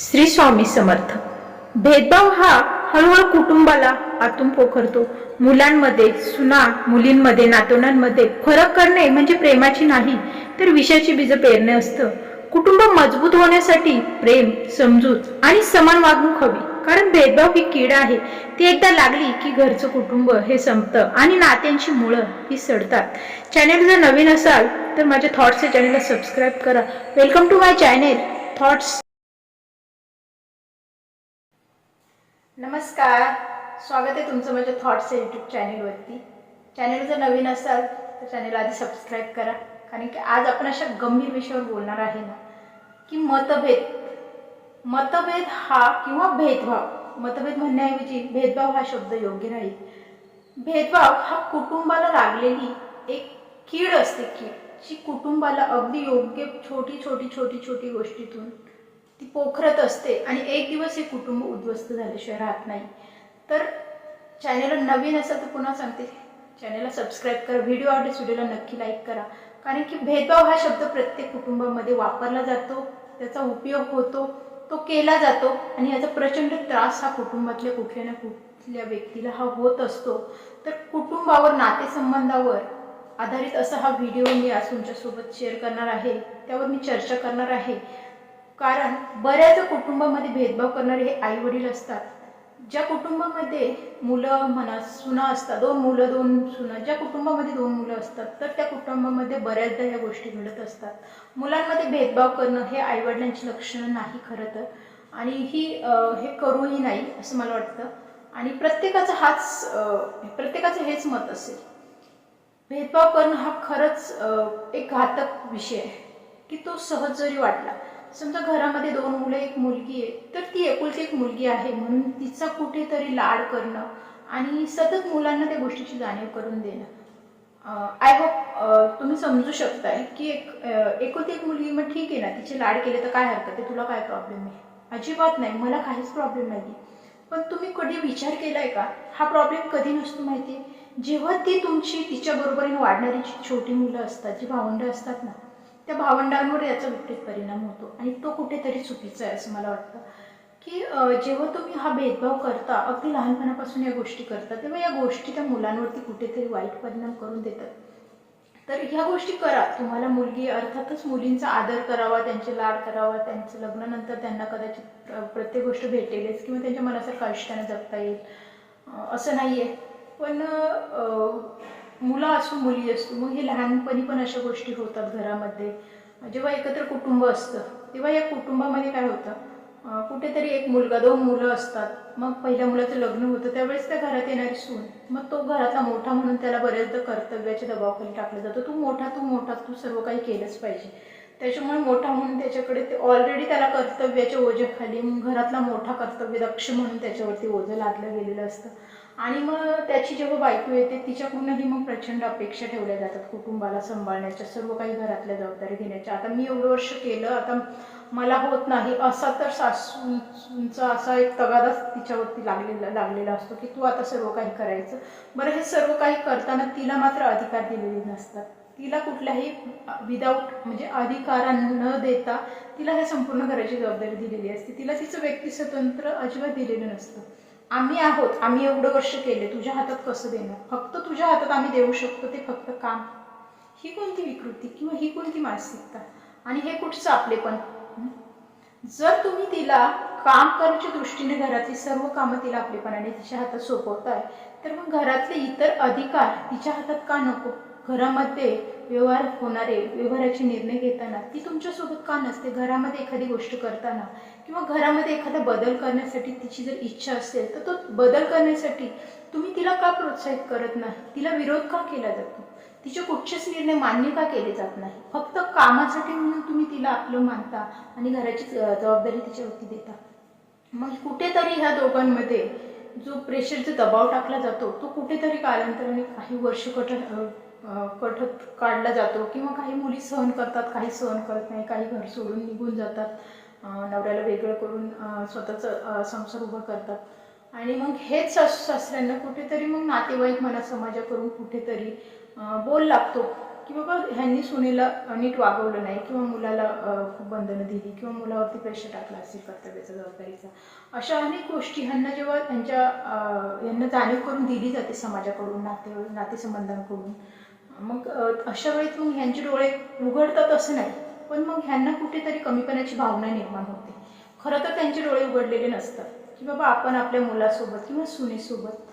श्री स्वामी समर्थ. भेदभाव हा हळूहळू कुटुंबाला आतून पोखरतो. मुलांमध्ये सुना मुलींमध्ये नातवंडांमध्ये फरक करणे म्हणजे प्रेमाची नाही तर विषयाची बीज पेरणे असतं. कुटुंब मजबूत होण्यासाठी प्रेम समजूत आणि समान वागणूक हवी. कारण भेदभाव ही कीड आहे. ती एकदा लागली की घरचं कुटुंब हे संपतं आणि नात्यांची मुळं ही सडतात. चॅनेल जर नवीन असाल तर माझ्या थॉट्स या चॅनेलला सबस्क्राईब करा. Welcome to my channel thoughts नमस्कार. स्वागत आहे तुमचं माझ्या थॉट्स या यूट्यूब चॅनेलवरती चॅनेल जर नवीन असाल तर चॅनेल आधी सबस्क्राईब करा. कारण की आज आपण अशा गंभीर विषयावर बोलणार आहे ना की मतभेद. मतभेद हा किंवा भेदभाव. मतभेद म्हणण्याऐवजी भेदभाव हा शब्द योग्य नाही. भेदभाव हा कुटुंबाला लागलेली एक कीड असते कीड जी कुटुंबाला अगदी योग्य छोटी छोटी छोटी छोटी गोष्टीतून ती पोखरत असते आणि एक दिवस हे कुटुंब उद्ध्वस्त झाल्याशिवाय राहत नाही. तर चॅनेलला नवीन असेल तर पुन्हा सांगते. चॅनेलला सबस्क्राईब करा. व्हिडिओ आवडेल व्हिडिओला नक्की लाईक करा. कारण की भेदभाव हा शब्द प्रत्येक कुटुंबामध्ये वापरला जातो. त्याचा उपयोग होतो. तो केला जातो. आणि याचा प्रचंड त्रास हा कुटुंबातल्या कुठल्या ना कुठल्या व्यक्तीला हा होत असतो. तर कुटुंबावर नातेसंबंधावर आधारित असा हा व्हिडिओ मी आज तुमच्यासोबत शेअर करणार आहे. त्यावर मी चर्चा करणार आहे. कारण बऱ्याच कुटुंबामध्ये भेदभाव करणारे हे आई वडील असतात. ज्या कुटुंबामध्ये मुलं म्हणा सुना असतात दोन मुलं दोन सुना ज्या कुटुंबामध्ये दोन मुलं असतात तर त्या कुटुंबामध्ये बऱ्याचदा ह्या गोष्टी घडत असतात. मुलांमध्ये भेदभाव करणं हे आईवडिलांची लक्षणं नाही खरं तर. आणि ही हे करूही नाही असं मला वाटतं. आणि प्रत्येकाचा हाच प्रत्येकाचं हेच मत असेल. भेदभाव करणं हा खरंच एक घातक विषय आहे की तो सहज जरी वाटला समजा घरामध्ये दोन मुलं एक मुलगी आहे तर ती एकुलती एक मुलगी आहे. म्हणून तिचा कुठेतरी लाड करणं आणि सतत मुलांना त्या गोष्टीची जाणीव करून देणं. आय होप तुम्ही समजू शकताय की एक एकुलती एक मुलगी मग ठीक आहे ना तिचे लाड केले तर काय हरकत आहे? तुला काय प्रॉब्लेम आहे? अजिबात नाही. मला काहीच प्रॉब्लेम नाही पण तुम्ही कधी विचार केलाय का? हा प्रॉब्लेम कधी नसतो माहिती आहे जेव्हा ती तुमची तिच्या बरोबरीने वाढणारी जी छोटी मुलं असतात जी भावंडं असतात ना त्या भावंडांवर याचा विपरीत परिणाम होतो. आणि तो कुठेतरी चुकीचा आहे असं मला वाटतं. की जेव्हा तुम्ही हा भेदभाव करता अगदी लहानपणापासून या गोष्टी करता तेव्हा या गोष्टी त्या मुलांवरती कुठेतरी वाईट परिणाम करून देतात. तर ह्या गोष्टी करा. तुम्हाला मुलगी अर्थातच मुलींचा आदर करावा त्यांचे लाड करावा त्यांचं लग्नानंतर त्यांना कदाचित प्रत्येक गोष्ट भेटेलच किंवा त्यांच्या मनासारखं आयुष्याने जगता येईल. असं नाही आहे पण मुलं असो मुली असतो मग हे लहानपणी पण अशा गोष्टी होतात घरामध्ये. जेव्हा एकत्र कुटुंब असतं तेव्हा या कुटुंबामध्ये काय होतं? कुठेतरी एक मुलगा दोन मुलं असतात. मग पहिल्या मुलाचं लग्न होतं त्यावेळेस त्या घरात येणारी सून. मग तो घरातला मोठा म्हणून त्याला बऱ्याचदा कर्तव्याच्या दबावाखाली टाकलं जातं. तू मोठा तू मोठा तू सर्व काही केलंच पाहिजे. त्याच्यामुळे मोठा म्हणून त्याच्याकडे ते ऑलरेडी त्याला कर्तव्याच्या ओझ्याखाली मग घरातला मोठा कर्तव्य दक्ष म्हणून त्याच्यावरती ओझं लादलं गेलेलं असतं. आणि मग त्याची जेव्हा बायको येते तिच्याकडूनही मग प्रचंड अपेक्षा ठेवल्या जातात कुटुंबाला सांभाळण्याच्या सर्व काही घरातल्या जबाबदारी घेण्याच्या. आता मी एवढं वर्ष केलं आता मला होत नाही असा तर सासूंचा असा एक तगादा तिच्यावरती लागलेला लागलेला असतो की तू आता सर्व काही करायचं. बरं हे सर्व काही करताना तिला मात्र अधिकार दिलेले नसतात. तिला कुठल्याही विदाऊट म्हणजे अधिकार न देता तिला हे संपूर्ण घराची जबाबदारी दिलेली असते. तिला तिचं व्यक्ती स्वतंत्र अजिबात दिलेलं नसतं. आम्ही आहोत आम्ही एवढं वर्ष केले तुझ्या हातात कसं देणं फक्त तुझ्या हातात आम्ही देऊ शकतो ते फक्त काम. ही कोणती विकृती किंवा ही कोणती मानसिकता? आणि हे कुठचं आपले पण? जर तुम्ही तिला काम करण्याच्या दृष्टीने घरातली सर्व कामं तिला आपलेपणाने तिच्या हातात सोपवताय तर मग घरातले इतर अधिकार तिच्या हातात का नको? घरामध्ये व्यवहार होणारे व्यवहाराचे निर्णय घेताना ती तुमच्यासोबत का नसते? घरामध्ये एखादी गोष्ट करताना किंवा घरामध्ये एखादा बदल करण्यासाठी तिची जर इच्छा असेल तर तो बदल करण्यासाठी तुम्ही तिला का प्रोत्साहित करत नाही? तिला विरोध का केला जातो? तिचे कुठचेच निर्णय मान्य का केले जात नाही? फक्त कामासाठी म्हणून तुम्ही तिला आपलं मानता आणि घराची जबाबदारी तिच्यावरती देता. मग कुठेतरी ह्या दोघांमध्ये जो प्रेशरचा दबाव टाकला जातो तो कुठेतरी कालांतराने काही वर्ष कठ कठत काढला जातो किंवा काही मुली सहन करतात काही सहन करत नाही काही घर सोडून निघून जातात. नवऱ्याला वेगळं करून स्वतःचं संसार उभा करतात. आणि मग हेच सास सासऱ्यांना कुठेतरी मग नातेवाईक म्हणा समाजाकडून कुठेतरी बोल लागतो की बाबा ह्यांनी सुनेला नीट वागवलं नाही किंवा मुलाला खूप बंधनं दिली किंवा मुलावरती प्रेशर टाकला असेल कर्तव्याचा जबाबदारीचा. अशा अनेक गोष्टी ह्यांना जेव्हा त्यांच्या यांना जाणीव करून दिली जाते समाजाकडून नाते नातेसंबंधांकडून. मग अशा वेळेत मग ह्यांचे डोळे उघडतात असं नाही. पण मग ह्यांना कुठेतरी कमीपणाची भावना निर्माण होते. खरं तर त्यांचे डोळे उघडलेले नसतात. की बाबा आपण आपल्या मुलासोबत किंवा सुनेसोबत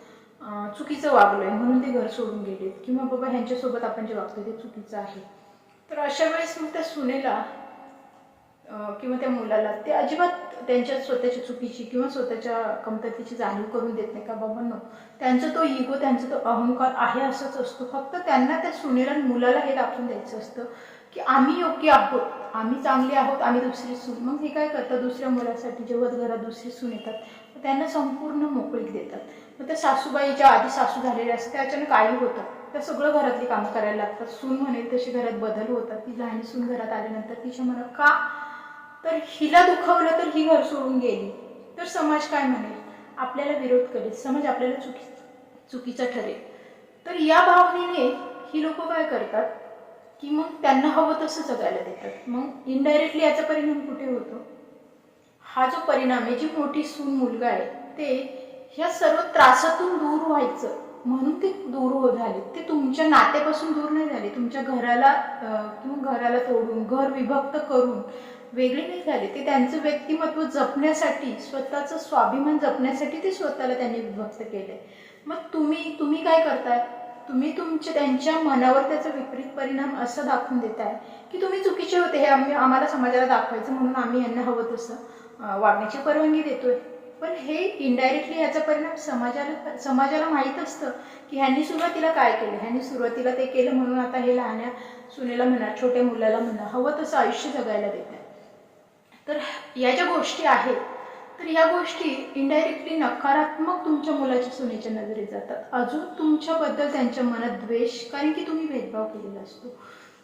चुकीचं वागलोय म्हणून ते घर सोडून गेलेत. किंवा बाबा ह्यांच्यासोबत आपण जे वागतोय ते चुकीचं आहे. तर अशा वेळेस मग त्या सुनेला किंवा त्या मुलाला ते अजिबात त्यांच्या स्वतःच्या चुकीची किंवा स्वतःच्या कमतरतेची जाणीव करून देत नाही का बाबा नो. त्यांचा तो इगो त्यांचा तो अहंकार आहे असंच असतो. फक्त त्यांना त्या सुनेला आणि मुलाला हे दाखवून द्यायचं असतं की आम्ही योग्य आहोत. आम्ही चांगले आहोत आम्ही दुसरी सून मग हे काय करतात दुसऱ्या मुलासाठी जेव्हा घरात दुसरी सून येतात त्यांना संपूर्ण मोकळीक देतात. मग त्या सासूबाईच्या आधी सासू झालेल्या असतात त्या अचानक आई होतात. त्या सगळं घरातली कामं करायला लागतात. सून म्हणेल तशी घरात बदल होतात. ती लहान सून घरात आल्यानंतर तिच्या मनात का तर हिला दुखावलं तर ही घर सोडून गेली. तर समाज काय म्हणेल? आपल्याला विरोध करेल. समाज आपल्याला चुकी चुकीचा ठरेल. तर या भावनेने ही लोक काय करतात? की मग त्यांना हवं तसं जगायला देतात. मग इनडायरेक्टली याचा परिणाम कुठे होतो? हा जो परिणाम आहे जी मोठी सून मुलगा आहे ते ह्या सर्व त्रासातून दूर व्हायचं. म्हणून ते दूर हो झाले. ते तुमच्या नात्यापासून दूर नाही झाले. तुमच्या घराला किंवा घराला तोडून घर विभक्त करून वेगळे नाही झाले. ते त्यांचं व्यक्तिमत्व जपण्यासाठी स्वतःचं स्वाभिमान जपण्यासाठी ते स्वतःला त्यांनी विभक्त केलंय. मग तुम्ही तुम्ही काय करताय? तुम्ही तुमच्या त्यांच्या मनावर त्याचा विपरीत परिणाम असं दाखवून देताय की तुम्ही चुकीचे होते हे आम्ही आम्हाला समाजाला दाखवायचं म्हणून आम्ही यांना हवं तसं. वागण्याची परवानगी देतोय. पण हे इनडायरेक्टली याचा परिणाम समाजाला समाजाला माहीत असतं की ह्यांनी सुरुवातीला काय केलं? ह्यांनी सुरुवातीला ते केलं म्हणून आता हे लहान्या सुनेला म्हणा छोट्या मुलाला म्हणा हवं तसं आयुष्य जगायला देत तर या ज्या गोष्टी आहेत तर या गोष्टी इनडायरेक्टली नकारात्मक तुमच्या मुलाच्या सुनेच्या नजरेत जातात. अजून तुमच्याबद्दल त्यांच्या मनात द्वेष कारण की तुम्ही भेदभाव केलेला असतो.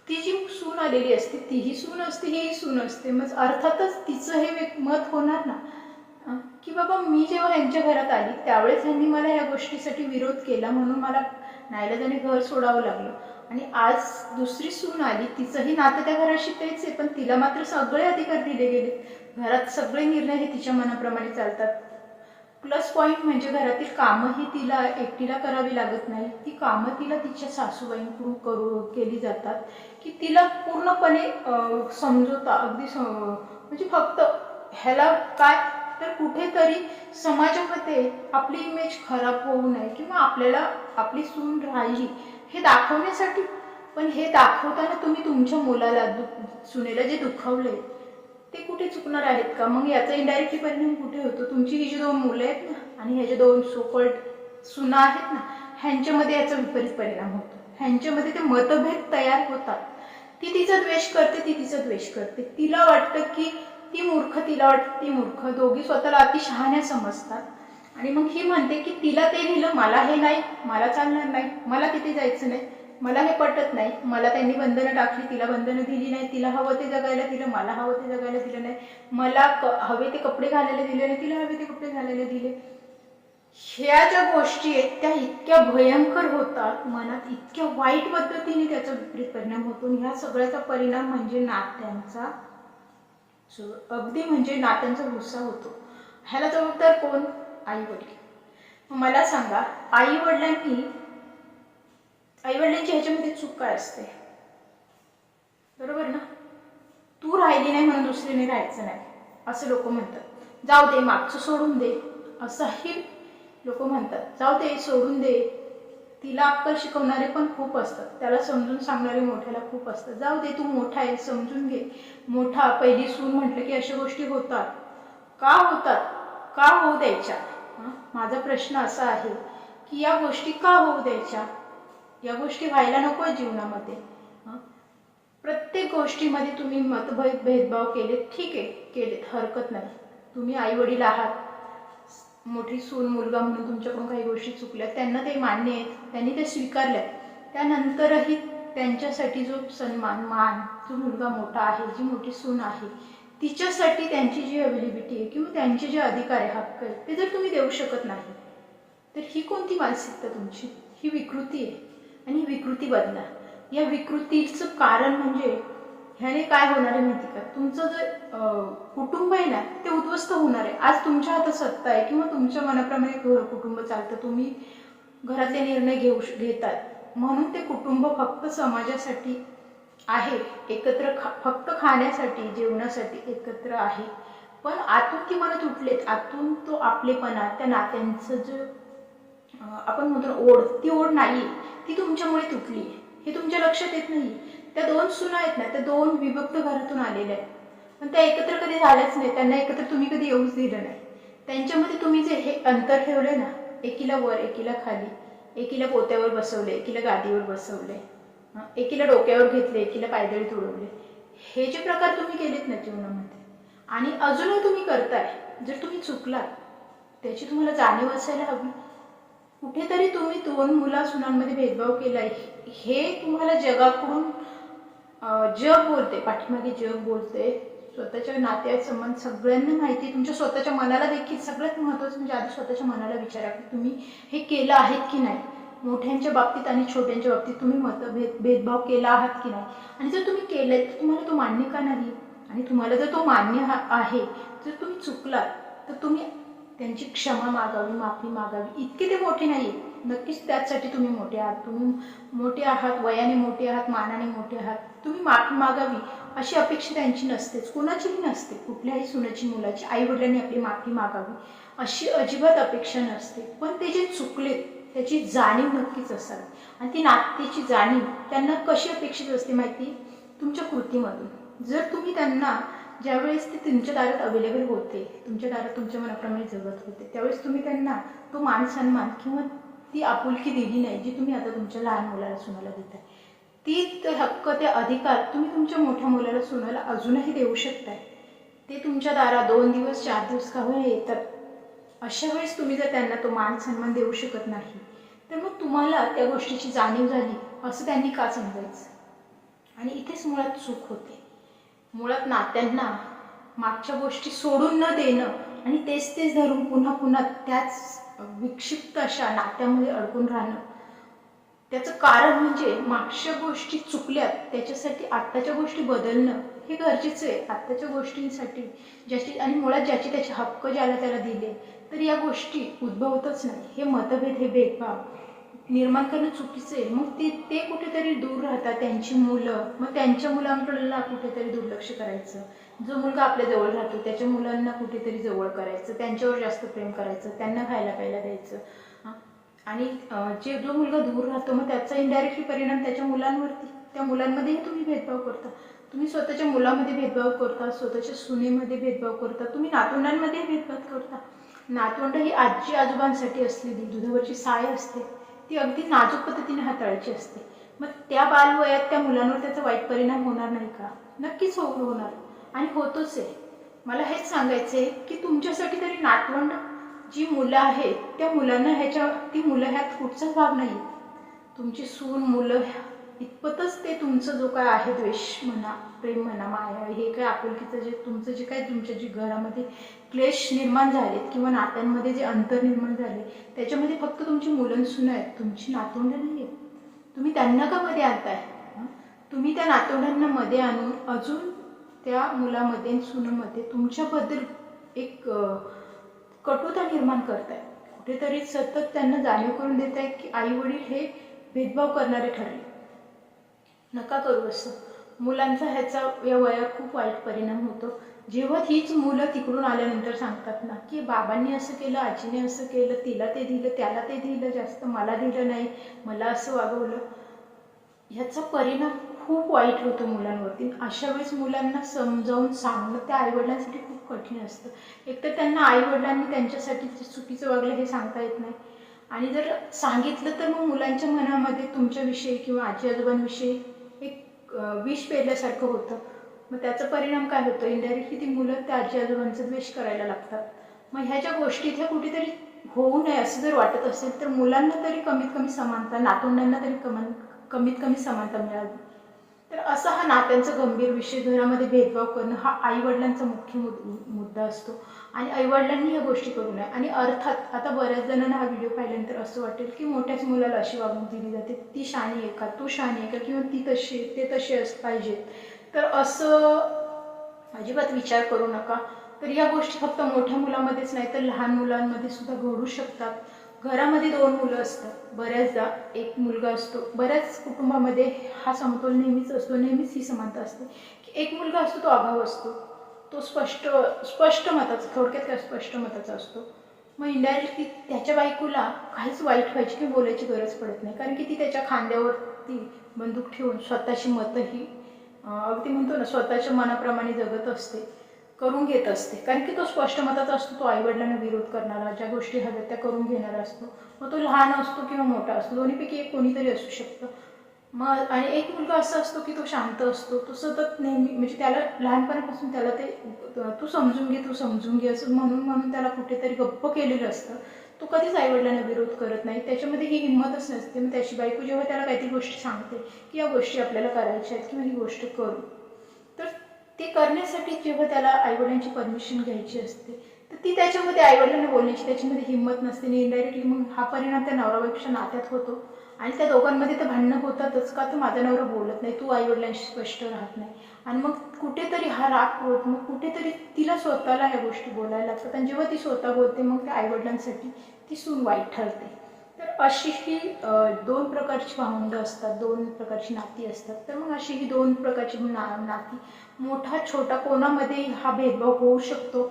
ती जी सून आलेली असते तीही सून असते ही सून असते. मग अर्थातच तिचं हे मत होणार ना? की बाबा मी जेव्हा यांच्या घरात आली त्यावेळेस यांनी मला या गोष्टीसाठी विरोध केला म्हणून मला नाईलाजाने घर सोडावं लागलं. आणि आज दुसरी सून आली. तिचंही नातं त्या घराशी तेच आहे पण तिला मात्र सगळे अधिकार दिले गेले. घरात सगळे निर्णय हे तिच्या मनाप्रमाणे चालतात. प्लस पॉईंट म्हणजे घरातील कामंही तिला एकटीला करावी लागत नाही. ती कामं तिला तिच्या सासूबाईंकडून करू केली जातात. की तिला पूर्णपणे समजवता अगदी म्हणजे फक्त ह्याला काय तर कुठेतरी समाजामध्ये आपली इमेज खराब होऊ नये किंवा आपल्याला आपली सून राहिली. हे दाखवण्यासाठी. पण हे दाखवताना तुम्ही तुमच्या मुलाला दु- सुनेला जे दुखवलंय ते कुठे चुकणार आहेत का? मग याचा इनडायरेक्टली परिणाम कुठे होतो? तुमची ही जी दोन मुलं आहेत ना आणि ह्या जे दोन सोकल्ड सुना आहेत ना ह्यांच्यामध्ये याचा विपरीत परिणाम होतो. ह्यांच्यामध्ये ते मतभेद तयार होतात. ती तिचा द्वेष करते ती तिचा द्वेष करते. तिला वाटतं की ती मूर्ख तिला वाटतं ती मूर्ख. दोघी स्वतःला अति शहाण्या समजतात. आणि मग ही म्हणते की तिला ते दिलं मला हे नाही मला चालणार नाही मला तिथे जायचं नाही मला हे पटत नाही मला त्यांनी बंधनं टाकली तिला बंधनं दिली नाही तिला हवं ते जगायला दिलं मला हवं ते जगायला दिलं नाही मला हवे ते कपडे घालायला दिले नाही तिला हवे ते कपडे घालायला दिले. ह्या ज्या गोष्टी आहेत त्या इतक्या भयंकर होतात मनात इतक्या वाईट पद्धतीने त्याचा विपरीत परिणाम होतो ह्या सगळ्याचा परिणाम म्हणजे नात्यांचा. अगदी म्हणजे नात्यांचा गुस्सा होतो. ह्याला जबाबदार कोण? आई वडील. मला सांगा आई वडिलांनी आई वडिलांची ह्याच्यामध्ये चूक काय असते? बरोबर ना? तू राहिली नाही म्हणून दुसरीने राहायचं नाही असं लोक म्हणतात. जाऊ दे मागचं सोडून दे असंही लोक म्हणतात. जाऊ दे सोडून दे. तिला अक्कल शिकवणारे पण खूप असतात. त्याला समजून सांगणारे मोठ्याला खूप असतात. जाऊ दे तू मोठा आहे समजून घे. मोठा पहिली सून म्हटलं की अशा गोष्टी होतात. का होतात? का होऊ द्यायच्या? माझा प्रश्न असा आहे की या गोष्टी का होऊ द्यायच्या? या गोष्टी व्हायला नको जीवनामध्ये. प्रत्येक गोष्टीमध्ये तुम्ही मतभेद भेदभाव केले ठीक आहे केलेत हरकत नाही. तुम्ही आई वडील आहात. मोठी सून मुलगा म्हणून तुमच्याकडून काही गोष्टी चुकल्या त्यांना ते मान्य आहेत त्यांनी ते स्वीकारल्या त्यानंतरही त्यांच्यासाठी जो सन्मान मान जो मुलगा मोठा आहे जी मोठी सून आहे तिच्यासाठी त्यांची जी अवेलेबिलिटी आहे किंवा त्यांचे जे अधिकार आहे हक्क आहे ते जर तुम्ही देऊ शकत नाही तर ही कोणती मानसिकता तुमची? ही विकृती आहे. आणि विकृती बदला. या विकृतीचं कारण म्हणजे ह्याने काय होणार आहे माहिती का? तुमचं जे कुटुंब आहे ना ते उद्ध्वस्त होणार आहे. आज तुमच्या हातात सत्ता आहे किंवा तुमच्या मनाप्रमाणे घर कुटुंब चालतं तुम्ही घरातले निर्णय घेऊ श- घेतात म्हणून ते कुटुंब फक्त समाजासाठी आहे. एकत्र खा फक्त खाण्यासाठी जेवणासाठी एकत्र आहे. पण आतून ती मनात तुटलेत. आतून तो आपलेपणा त्या नात्यांचं जे आपण म्हणतो ना, ओढ ती ओढ नाही. ती तुमच्यामुळे तुटली हे तुमच्या लक्षात येत नाही त्या दोन सुना आहेत ना त्या दोन विभक्त घरातून आलेल्या आहेत. पण त्या एकत्र कधी झाल्याच नाही त्यांना एकत्र तुम्ही कधी येऊच दिलं नाही. त्यांच्यामध्ये तुम्ही जे हे अंतर ठेवले ना एकीला वर एकीला खाली एकीला पोत्यावर बसवले एकीला गादीवर बसवले एकीला डोक्यावर घेतले एकीला पायदळी तुडवले. हे जे प्रकार तुम्ही केलेत ना जीवनामध्ये आणि अजूनही तुम्ही करताय जर तुम्ही चुकलात त्याची तुम्हाला जाणीव असायला हवी. कुठेतरी तुम्ही दोन मुला सुनांमध्ये भेदभाव केलाय हे तुम्हाला जगाकडून जग बोलते पाठीमागे जग बोलते. स्वतःच्या नात्या संबंध सगळ्यांना माहिती तुमच्या स्वतःच्या मनाला देखील सगळ्यात महत्त्वाचं म्हणजे आधी स्वतःच्या मनाला विचारा की तुम्ही हे केलं आहेत की नाही. मोठ्यांच्या बाबतीत आणि छोट्यांच्या बाबतीत तुम्ही मतभेद भेदभाव केला आहात की नाही? आणि जर तुम्ही केलेत तर तुम्हाला तो मान्य का नाही? आणि तुम्हाला जर तो मान्य हा- आहे जर तुम्ही चुकलात तर तुम्ही त्यांची क्षमा मागावी माफी मागावी. इतके ते मोठे नाही नक्कीच त्याचसाठी तुम्ही मोठे आहात. तुम्ही मोठे आहात वयाने मोठे आहात मानाने मोठे आहात. तुम्ही माफी मागावी अशी अपेक्षा त्यांची नसतेच. कुणाचीही नसते. कुठल्याही सुनाची मुलाची आई वडिलांनी आपली माफी मागावी अशी अजिबात अपेक्षा नसते. पण ते जे चुकलेत त्याची जाणीव नक्कीच असावी. आणि ती नात्याची जाणीव त्यांना कशी अपेक्षित असते माहिती? तुमच्या कृतीमधून जर तुम्ही त्यांना ज्यावेळेस ते तुमच्या दारात अवेलेबल होते तुमच्या दारात तुमच्या मनाप्रमाणे जगत होते त्यावेळेस तुम्ही त्यांना तो मान सन्मान किंवा ती आपुलकी दिली नाही जी तुम्ही आता तुमच्या लहान मुलाला सुनाला देताय. ती ते हक्क ते अधिकार तुम्ही तुमच्या मोठ्या मुलाला सुनाला अजूनही देऊ शकताय. ते तुमच्या दारात दोन दिवस चार दिवस का होईना येतात. अशा वेळेस तुम्ही जर त्यांना तो मान सन्मान देऊ शकत नाही तर मग तुम्हाला त्या गोष्टीची जाणीव झाली असं त्यांनी का समजायचं? आणि इथेच मुळात चूक होते. मुळात नात्यांना मागच्या गोष्टी सोडून न देणं आणि तेच तेच धरून पुन्हा पुन्हा त्याच विक्षिप्त अशा नात्यामध्ये अडकून राहणं त्याचं कारण म्हणजे मागच्या गोष्टी चुकल्यात त्याच्यासाठी आत्ताच्या गोष्टी बदलणं हे गरजेचं आहे. आत्ताच्या गोष्टींसाठी ज्याची आणि मुळात ज्याची त्याचे हक्क ज्याला त्याला दिले तर या गोष्टी उद्भवतच नाही. हे मतभेद हे भेदभाव निर्माण करणं चुकीचं आहे. मग ते ते कुठेतरी दूर राहतात त्यांची मुलं. मग त्यांच्या मुलांकडला कुठेतरी दुर्लक्ष करायचं. जो मुलगा आपल्या जवळ राहतो त्याच्या मुलांना कुठेतरी जवळ करायचं. त्यांच्यावर जास्त प्रेम करायचं. त्यांना खायला प्यायला द्यायचं. आणि जे जो मुलगा दूर राहतो मग त्याचा इनडायरेक्टली परिणाम त्याच्या मुलांवरती. त्या मुलांमध्येही तुम्ही भेदभाव करता. तुम्ही स्वतःच्या मुलामध्ये भेदभाव करता स्वतःच्या सुनेमध्ये भेदभाव करता. तुम्ही नातवंडांमध्ये भेदभाव करता. नातवंड ही आजी आजोबांसाठी असलेली दुधावरची साय असते ती अगदी नाजूक पद्धतीने हाताळायची असते. मग त्या बालवयात त्या मुलांवर त्याचा वाईट परिणाम होणार नाही का? नक्कीच हो होणार. आणि होतोच आहे. मला हेच सांगायचं आहे की तुमच्यासाठी तरी नातवंड जी मुलं आहेत त्या मुलांना ह्याच्या ती मुलं ह्यात कुठचाच भाग नाही. तुमची सून मुलं इतपतच ते तुमचं जो काय आहे द्वेष म्हणा प्रेम म्हणा माया हे काय आपुलकीचं जे तुमचं जे काय तुमच्या जे घरामध्ये क्लेश निर्माण झालेत किंवा नात्यांमध्ये जे अंतर निर्माण झाले त्याच्यामध्ये फक्त तुमची मुलंसुनं आहेत तुमची नातोंड नाही आहेत तुम्ही त्यांना का मध्ये आणताय? तुम्ही त्या नातोंडांना मध्ये आणून अजून त्या मुलामध्ये आणि सुनेमध्ये तुमच्याबद्दल एक कटुता निर्माण करताय. कुठेतरी सतत त्यांना जाणीव करून देत आहे की आई वडील हे भेदभाव करणारे ठरले. नका करू असं. मुलांचा ह्याचा या वयात खूप वाईट परिणाम होतो. जेव्हा हीच मुलं तिकडून आल्यानंतर सांगतात ना की बाबांनी असं केलं आजीने असं केलं तिला ते दिलं त्याला ते दिलं जास्त मला दिलं नाही मला असं वागवलं. ह्याचा परिणाम खूप वाईट होतो मुलांवरती. अशा वेळेस मुलांना समजावून सांगणं त्या आईवडिलांसाठी खूप कठीण असतं. एकतर त्यांना आईवडिलांनी त्यांच्यासाठी जे चुकीचं वागलं हे सांगता येत नाही. आणि जर सांगितलं तर मग मुलांच्या मनामध्ये तुमच्याविषयी किंवा आजी आजोबांविषयी विष पेरल्यासारखं होतं. मग त्याचा परिणाम काय होतो? इनडायरेक्टली ती मुलं त्या आजी आजोबांचा द्वेष करायला लागतात. मग ह्या ज्या गोष्टी इथे कुठेतरी होऊ नये असं जर वाटत असेल तर मुलांना तरी कमीत कमी समानता नातवंडांना तरी कम कमीत कमी समानता मिळावी. तर असा हा नात्यांचा गंभीर विषय घरामध्ये भेदभाव करणं हा आईवडिलांचा मुख्य मुद्दा असतो. आणि आईवडिलांनी ह्या गोष्टी करू नये. आणि अर्थात आता बऱ्याच जणांना हा व्हिडिओ पाहिल्यानंतर असं वाटेल की मोठ्याच मुलाला अशी वागणूक दिली जाते. ती शाणी आहे का? तू शाणी आहे का? किंवा ती तशी आहे, ते तसे अस पाहिजेत तर असं अजिबात विचार करू नका. तर या गोष्टी फक्त मोठ्या मुलामध्येच नाही तर लहान मुलांमध्ये सुद्धा घडू शकतात. घरामध्ये दोन मुलं असतात. बऱ्याचदा एक मुलगा असतो. बऱ्याच कुटुंबामध्ये हा समतोल नेहमीच असतो. नेहमीच ही समानता असते. की एक मुलगा असतो तो अभाव असतो. तो स्पष्ट स्पष्ट मताचा थोडक्यात काय स्पष्ट मताचा असतो. मग इनडायरेक्टली त्याच्या बायकोला काहीच वाईट व्हायची किंवा बोलायची गरज पडत नाही. कारण की ती त्याच्या खांद्यावरती बंदूक ठेवून स्वतःची मतंही अगदी म्हणतो ना स्वतःच्या मनाप्रमाणे जगत असते करून घेत असते. कारण की तो स्पष्ट मताचा असतो तो आईवडिलांना विरोध करणारा ज्या गोष्टी हव्यात त्या करून घेणारा असतो. मग तो लहान असतो किंवा मोठा असतो दोन्हीपैकी एक कोणीतरी असू शकतं. मग आणि एक मुलगा असा असतो की तो शांत असतो तो सतत नेहमी म्हणजे त्याला लहानपणापासून त्याला ते तू समजून घे तू समजून घे असं म्हणून म्हणून त्याला कुठेतरी गप्प केलेलं असतं. तो कधीच आईवडिलांना विरोध करत नाही. त्याच्यामध्ये ही हिंमतच नसते मग त्याची बायको जेव्हा त्याला काहीतरी गोष्टी सांगते की या गोष्टी आपल्याला करायच्या आहेत किंवा ही गोष्ट करू. तर ते करण्यासाठी जेव्हा त्याला आईवडिलांची परमिशन घ्यायची असते तर ती त्याच्यामध्ये आईवडिलांना बोलण्याची त्याच्यामध्ये हिंमत नसते. आणि इनडायरेक्टली मग हा परिणाम त्या नवरापेक्षा नात्यात होतो. आणि त्या दोघांमध्ये तर भांडणं होतातच का तर माझा नवरा बोलत नाही तू आईवडिलांशी स्पष्ट राहत नाही. आणि मग कुठेतरी हा राग होत मग कुठेतरी तिला स्वतःला ह्या गोष्टी बोलायला लागतात. आणि जेव्हा ती स्वतः बोलते मग त्या आईवडिलांसाठी ती सून वाईट ठरते. तर अशी ही दोन प्रकारची भावंड असतात दोन प्रकारची नाती असतात. तर मग अशी ही दोन प्रकारची ना नाती मोठा छोटा कोणामध्ये हा भेदभाव होऊ शकतो.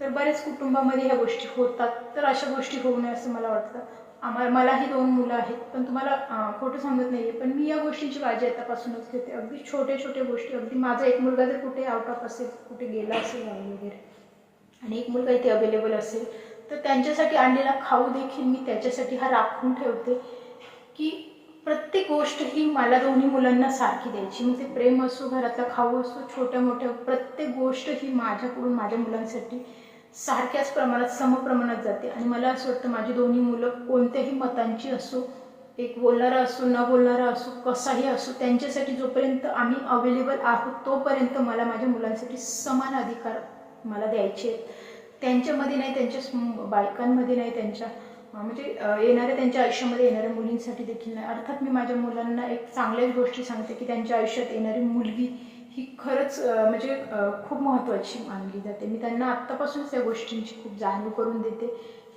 तर बऱ्याच कुटुंबामध्ये ह्या गोष्टी होतात. तर अशा गोष्टी होऊ नये असं मला वाटतं. आम्हाला मलाही दोन मुलं आहेत पण तुम्हाला खोटं सांगत नाही आहे पण मी या गोष्टींची काळजी आतापासूनच घेते. अगदी छोट्या छोट्या गोष्टी अगदी माझा एक मुलगा जर कुठे आउट ऑफ असेल कुठे गेला असेल वगैरे आणि एक मुलगा इथे अवेलेबल असेल तर त्यांच्यासाठी आणलेला खाऊ देखील मी त्याच्यासाठी हा राखून ठेवते की प्रत्येक गोष्ट ही मला दोन्ही मुलांना सारखी द्यायची. मग ते प्रेम असो घरातला खाऊ असो छोट्या मोठ्या प्रत्येक गोष्ट ही माझ्याकडून माझ्या मुलांसाठी सारख्याच प्रमाणात समप्रमाणात जाते. आणि मला असं वाटतं माझी दोन्ही मुलं कोणत्याही मतांची असो एक बोलणारा असो न बोलणारा असो कसाही असो त्यांच्यासाठी जोपर्यंत आम्ही अवेलेबल आहोत तोपर्यंत मला माझ्या मुलांसाठी समान अधिकार मला द्यायचे आहेत. त्यांच्यामध्ये नाही त्यांच्या बायकांमध्ये नाही त्यांच्या म्हणजे येणाऱ्या त्यांच्या आयुष्यामध्ये येणाऱ्या मुलींसाठी देखील नाही. अर्थात मी माझ्या मुलांना एक चांगल्याच गोष्टी सांगते की त्यांच्या आयुष्यात येणारी मुलगी ही खरंच म्हणजे खूप महत्त्वाची मानली जाते. मी त्यांना आत्तापासूनच या गोष्टींची खूप जाणीव करून देते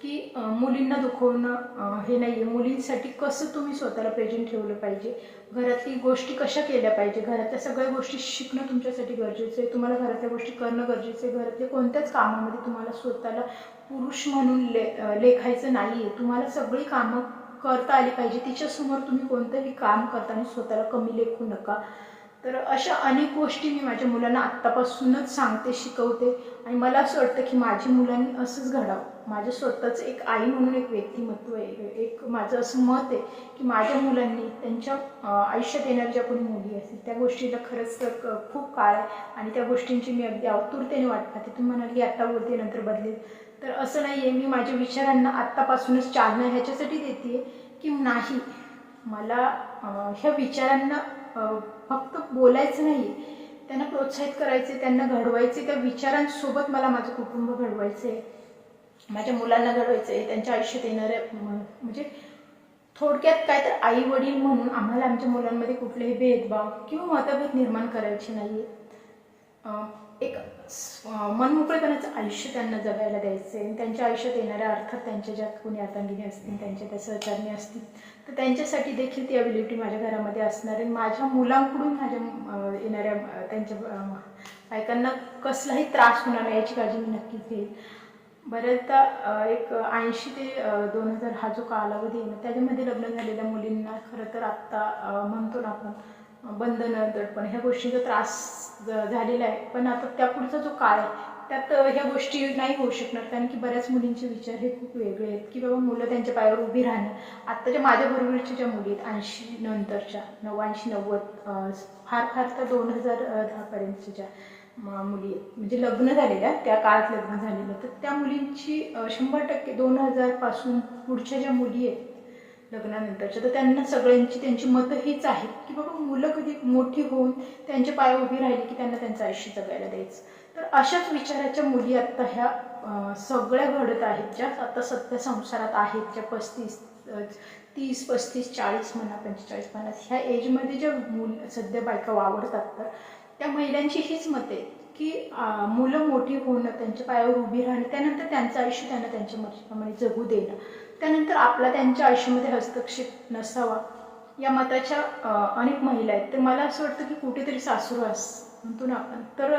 की मुलींना दुखवणं हे नाही आहे मुलींसाठी कसं तुम्ही स्वतःला प्रेझेंट ठेवलं पाहिजे? घरातली गोष्टी कशा केल्या पाहिजे? घरातल्या सगळ्या गोष्टी शिकणं तुमच्यासाठी गरजेचं आहे. तुम्हाला घरातल्या गोष्टी करणं गरजेचं आहे. घरातल्या कोणत्याच कामामध्ये तुम्हाला स्वतःला पुरुष म्हणून ले लेखायचं नाही आहे तुम्हाला सगळी कामं करता आली पाहिजे. तिच्यासमोर तुम्ही कोणतंही काम करताना स्वतःला कमी लेखू नका. तर अशा अनेक गोष्टी मी माझ्या मुलांना आत्तापासूनच सांगते शिकवते आणि मला असं वाटतं की माझी मुलांनी असंच घडावं. माझं स्वतःचं एक आई म्हणून एक व्यक्तिमत्व आहे. एक माझं असं मत आहे की माझ्या मुलांनी त्यांच्या आयुष्यात येणाऱ्या ज्या कोणी मुली असतील त्या गोष्टीला खरंच तर खूप काळ आहे आणि त्या गोष्टींची मी अगदी आतुरतेने वाट पाहते. तुम्ही म्हणाल की आत्ता बोलते नंतर बदलेल. तर असं नाही आहे मी माझ्या विचारांना आत्तापासूनच चालना ह्याच्यासाठी देते की नाही मला ह्या विचारांना फक्त बोलायचं नाही. त्यांना प्रोत्साहित करायचे त्यांना घडवायचे त्या विचारांसोबत मला माझं कुटुंब घडवायचं आहे माझ्या मुलांना घडवायचं आहे त्यांच्या आयुष्यात येणाऱ्या म्हणजे थोडक्यात काय तर आई वडील म्हणून आम्हाला आमच्या मुलांमध्ये कुठलेही भेदभाव किंवा मतभेद निर्माण करायचे नाही एक मनमोकळेपणाचं आयुष्य त्यांना जगायला द्यायचं आहे त्यांच्या आयुष्यात येणाऱ्या अर्थात त्यांच्या ज्यात कोणी अर्धांगिनी असतील त्यांच्या त्या सहचारणी असतील तर त्यांच्यासाठी देखील ती अबिलिटी माझ्या घरामध्ये असणार आहे. माझ्या मुलांकडून माझ्या येणाऱ्या त्यांच्या बायकांना कसलाही त्रास होणार नाही याची काळजी मी नक्कीच घेईल बऱ्याचदा एक ऐंशी ते दोन हजार हा जो कालावधी आहे ना त्याच्यामध्ये लग्न झालेल्या मुलींना खरं तर आत्ता म्हणतो ना आपण बंधनं दडपण ह्या गोष्टीचा त्रास ज- झालेला आहे. पण आता त्या पुढचा जो काळ आहे त्यात ह्या गोष्टी नाही होऊ शकणार. कारण की बऱ्याच मुलींचे विचार हे खूप वेगळे आहेत की बाबा मुलं त्यांच्या पायावर उभी राहणं. आत्ताच्या माझ्या बरोबरच्या ज्या मुली आहेत ऐंशी नंतरच्या नऊ ऐंशी नव्वद फार फार तर दोन हजार दहापर्यंतच्या ज्या मुली आहेत. म्हणजे लग्न झालेल्या त्या काळात लग्न झालेलं. तर त्या मुलींची शंभर टक्के दोन हजारपासून पुढच्या ज्या मुली आहेत लग्नानंतरच्या तर त्यांना सगळ्यांची त्यांची मतं हीच आहेत की बाबा मुलं कधी मोठी होऊन त्यांच्या पाया उभी राहिली की त्यांना त्यांचं आयुष्य जगायला द्यायचं. तर अशाच विचाराच्या मुली आत्ता ह्या सगळ्या घडत आहेत ज्या आता सध्या संसारात आहेत ज्या पस्तीस तीस पस्तीस चाळीस म्हणा पंचेचाळीस पन्नास ह्या एजमध्ये ज्या मुल सध्या बायका वावरतात तर त्या महिलांची हीच मत आहे की मुलं मोठी होणं त्यांच्या पायावर उभी राहणं त्यानंतर त्यांचं आयुष्य त्यांना त्यांच्या मर्जीप्रमाणे जगू देणं. त्यानंतर आपला त्यांच्या आयुष्यामध्ये हस्तक्षेप नसावा. या मताच्या अनेक महिला आहेत. तर मला असं वाटतं की कुठेतरी सासूरवास म्हणतो ना आपण. तर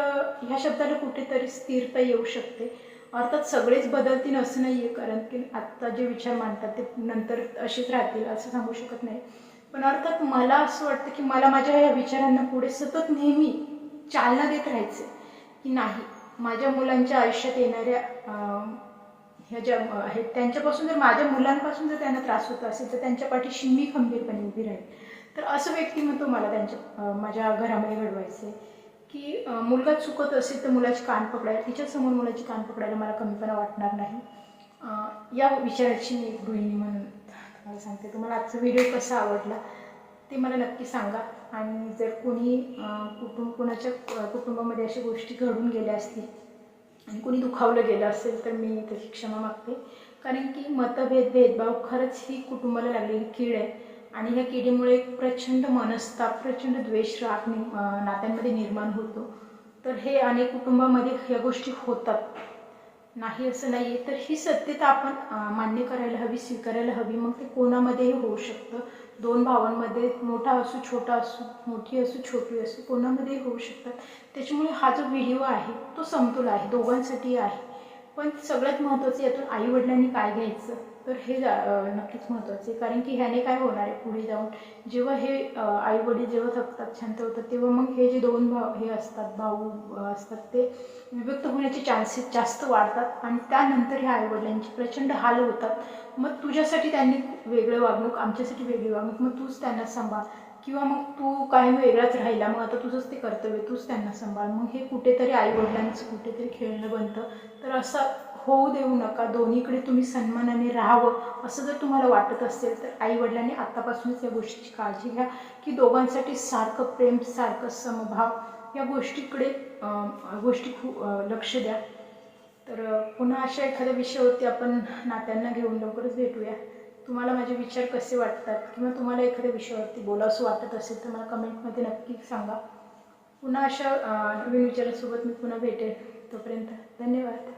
ह्या शब्दाला कुठेतरी स्थिरता येऊ शकते. अर्थात सगळेच बदलतील असं नाही आहे कारण की आत्ता जे विचार मांडतात ते नंतर असेच राहतील असं सांगू शकत नाही. पण अर्थात मला असं वाटतं की मला माझ्या या विचारांना पुढे सतत नेहमी चालना देत राहायचे की नाही माझ्या मुलांच्या आयुष्यात येणाऱ्या ह्या ज्या आहेत त्यांच्यापासून जर माझ्या मुलांपासून जर त्यांना त्रास होत असेल तर त्यांच्या पाठीशी मी खंबीरपणे उभी राहील तर असं व्यक्तिमत्व मला त्यांच्या माझ्या घरामध्ये घडवायचं आहे की मुलगा चुकत असेल तर मुलाची कान पकडायला तिच्यासमोर मुलाची कान पकडायला मला कमीपणा वाटणार नाही. या विचाराची मी एक गृहिणी म्हणून तुम्हाला सांगते. तुम्हाला आजचा व्हिडिओ कसा आवडला ते मला नक्की सांगा. आणि जर कोणी कुटुंब कुणाच्या कुटुंबामध्ये अशा गोष्टी घडून गेल्या असतील आणि कोणी दुखावलं गेलं असेल तर मी त्याची क्षमा मागते. कारण की मतभेद भेदभाव खरंच ही कुटुंबाला लागलेली कीड आहे. आणि ह्या किडीमुळे एक प्रचंड मनस्ताप प्रचंड द्वेष राग नि नात्यांमध्ये निर्माण होतो. तर हे अनेक कुटुंबामध्ये ह्या गोष्टी होतात. नाही असं नाही आहे तर ही सत्यता आपण मान्य करायला हवी स्वीकारायला हवी. मग ते कोणामध्येही होऊ शकतं. दोन भावांमध्ये मोठा असू छोटा असू मोठी असू छोटी असू कोणामध्येही होऊ शकतात. त्याच्यामुळे हा जो व्हिडिओ आहे तो समतोल आहे. दोघांसाठी आहे. पण सगळ्यात महत्त्वाचं यातून आईवडिलांनी काय घ्यायचं? तर हे जा नक्कीच महत्त्वाचे कारण की ह्याने काय होणार आहे पुढे जाऊन? जेव्हा हे आई वडील जेव्हा थकतात शांत होतात तेव्हा मग हे जे दोन भाव हे असतात भाऊ असतात ते विभक्त होण्याचे चान्सेस जास्त वाढतात आणि त्यानंतर ह्या आईवडिलांचे प्रचंड हाल होतात. मग तुझ्यासाठी त्यांनी वेगळं वागणूक आमच्यासाठी वेगळी वागणूक मग तूच त्यांना सांभाळ. किंवा मग तू कायम वेगळाच राहिला मग आता तुझंच ते कर्तव्य तूच त्यांना सांभाळ. मग हे कुठेतरी आईवडिलांचं कुठेतरी खेळणं बनतं. तर असं होऊ देऊ नका दोन्हीकडे तुम्ही सन्मानाने राहावं असं जर तुम्हाला वाटत असेल तर आईवडिलांनी आत्तापासूनच या गोष्टीची काळजी घ्या की दोघांसाठी सारखं प्रेम सारखं समभाव या गोष्टीकडे गोष्टी खूप लक्ष द्या. तर पुन्हा अशा एखाद्या विषयावरती आपण नात्यांना घेऊन लवकरच भेटूया. तुम्हाला माझे विचार कसे वाटतात? किंवा तुम्हाला एखाद्या विषयावरती बोलावंसं वाटत असेल तर मला कमेंटमध्ये नक्की सांगा. पुन्हा अशा नवीन विचारासोबत मी पुन्हा भेटेल तोपर्यंत. धन्यवाद.